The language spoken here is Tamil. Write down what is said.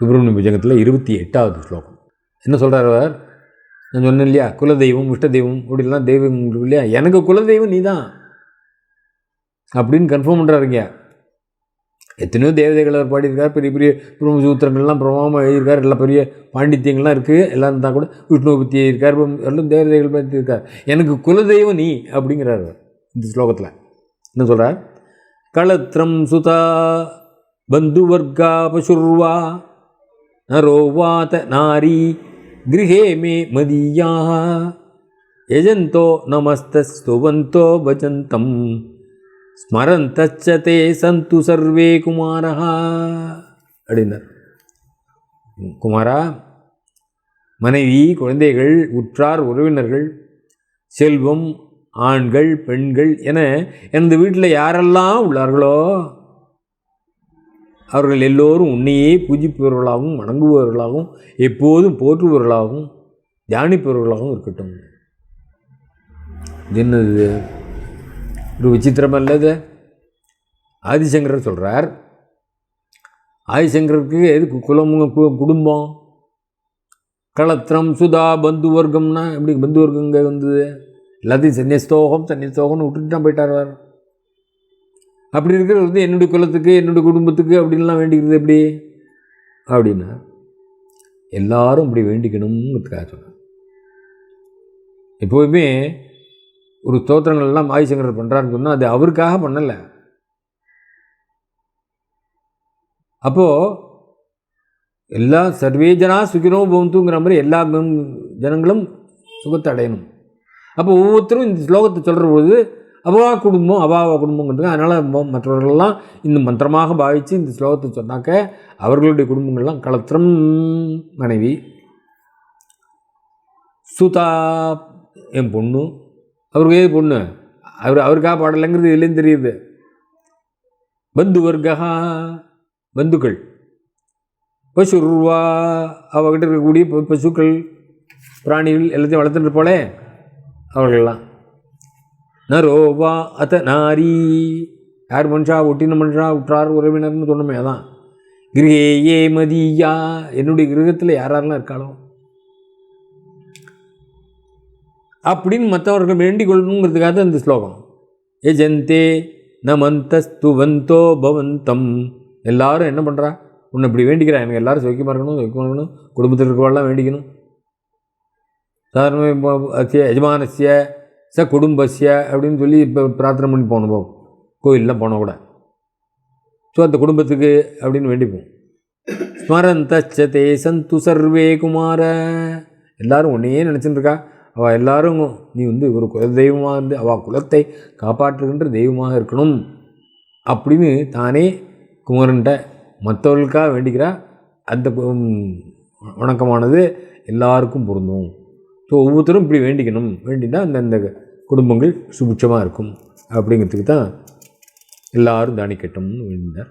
சுப்பிரமணிய புஜங்கத்தில் இருபத்தி எட்டாவது ஸ்லோகம். என்ன சொல்கிறார் அவர்? நான் சொன்னேன் இல்லையா? குலதெய்வம் இஷ்ட தெய்வம் இப்படிலாம் தெய்வம் இல்லையா? எனக்கு குலதெய்வம் நீ தான் அப்படின்னு கன்ஃபார்ம் பண்ணுறாருங்க எத்தனையோ தேவதைகள் அவர் பாடியிருக்கார். பெரிய பெரிய பிரம்மசூத்திரங்கள்லாம் பிரமாமல் எழுதியிருக்கார். எல்லாம் பெரிய பாண்டித்யங்கள்லாம் இருக்குது எல்லாம் இருந்தால் கூட விஷ்ணுவை பற்றி எழுதியிருக்கார் எல்லாம் தேவதைகள் பற்றி இருக்கார் எனக்கு குலதெய்வம் நீ அப்படிங்கிறார் அவர் இந்த ஸ்லோகத்தில். என்ன சொல்கிறார் களத்ரம் சுதா பந்துவர்கா பசுர்வா நரோவாத நாரி கிருஹே மே மதியா. எஜந்தோ நமஸ்தஸ்துவந்தோ பஜந்தம் ஸ்மரந்தச்ச தே சந்து சர்வே குமாரா. அப்படின்னார். குமாரா மனைவி குழந்தைகள் உற்றார் உறவினர்கள் செல்வம் ஆண்கள் பெண்கள் என எனது வீட்டில் யாரெல்லாம் உள்ளார்களோ அவர்கள் எல்லோரும் உன்னையே பூஜிப்பவர்களாகவும் வணங்குபவர்களாகவும் எப்போதும் போற்றுபவர்களாகவும் தியானிப்பவர்களாகவும் இருக்கட்டும். என்னது? ஒரு விசித்திரம் அல்லது? ஆதிசங்கரர் சொல்கிறார் ஆதிசங்கருக்கு எதுக்கு குலம் குடும்பம்? களத்திரம் சுதா பந்து வர்க்கம்னா எப்படி பந்து வர்க்கம் இங்கே வந்தது? எல்லாத்தையும் சன்னியஸ்தோகம் சன்னியஸ்தோகம்னு விட்டுட்டு தான் போயிட்டார் அப்படி இருக்கிறது வந்து என்னுடைய குலத்துக்கு என்னுடைய குடும்பத்துக்கு அப்படின்லாம் வேண்டிக்கிறது எப்படி? அப்படின்னா எல்லாரும் அப்படி வேண்டிக்கணுங்கிறதுக்காக சொன்னார் எப்போதுமே ஒரு தோத்திரங்கள்லாம் எல்லாம் ஆதிசங்கரர் பண்ணுறாருன்னு சொன்னால் அது அவருக்காக பண்ணலை. அப்போது எல்லா சர்வே ஜனா சுகினோ பவந்துங்கிற மாதிரி எல்லா ஜனங்களும் சுகத்தை அடையணும். அப்போ ஒவ்வொருத்தரும் இந்த ஸ்லோகத்தை சொல்கிற பொழுது அவா குடும்பம் அவாவா குடும்பங்கிறது அதனால் மற்றவர்கள்லாம் இந்த மந்திரமாக பாவித்து இந்த ஸ்லோகத்தை சொன்னாக்க அவர்களுடைய குடும்பங்கள்லாம் கலத்திரம் மனைவி. சுதா என் பொண்ணு. அவருக்கு ஏது பொண்ணு? அவர் அவருக்காக பாடலைங்கிறது இதுலேயும் தெரியுது. பந்து வர்க்கா பந்துக்கள். பசுர்வா அவகிட்ட இருக்கக்கூடிய ப- பசுக்கள் பிராணிகள் எல்லாத்தையும் வளர்த்துட்டு போலே அவர்கள்லாம். நரோவா அத நாரி. யார் மனுஷா? ஒட்டின மனுஷா? உற்றார் உறவினர்னு சொன்னமே அதான். கிரகே ஏ மதியா. என்னுடைய கிரகத்தில் யாரெல்லாம் இருக்காளோ. அப்படின்னு மற்றவர்கள் வேண்டிக் கொள்ளணுங்கிறதுக்காக தான் இந்த ஸ்லோகம். எஜந்தே நமந்தஸ்துவந்தோ பவந்தம். எல்லாரும் என்ன பண்ணுறா உன்னை இப்படி வேண்டிக்கிறா. எனக்கு எல்லாரும் சௌக்கியமாக இருக்கணும் சௌக்கியமாக இருக்கணும். குடும்பத்தில் இருக்கவாள்லாம் வேண்டிக்கணும். சாதாரண எஜமானசிய ச குடும்பசிய அப்படின்னு சொல்லி இப்போ பிரார்த்தனை பண்ணி போகணும் கோயிலில் போன கூட. ஸோ அந்த குடும்பத்துக்கு அப்படின்னு வேண்டிப்போம். ஸ்மரந்தச்சதே சந்து சர்வே குமார. எல்லாரும் ஒன்றையே நினச்சிட்டு இருக்கா அவள் எல்லாரும் நீ வந்து ஒரு குல தெய்வமாக இருந்து அவள் குலத்தை காப்பாற்றுகின்ற தெய்வமாக இருக்கணும். அப்படின்னு தானே குமரன்ட்ட மற்றவர்களுக்காக வேண்டிக்கிறா. அந்த கு- வணக்கமானது எல்லாருக்கும் பொருந்தும். ஸோ ஒவ்வொருத்தரும் இப்படி வேண்டிக்கணும். வேண்டினா அந்தந்த குடும்பங்கள் சுபிட்சமாக இருக்கும். அப்படிங்கிறதுக்கு தான் எல்லாரும் தானிக்கட்டும்னு வேண்டினார்.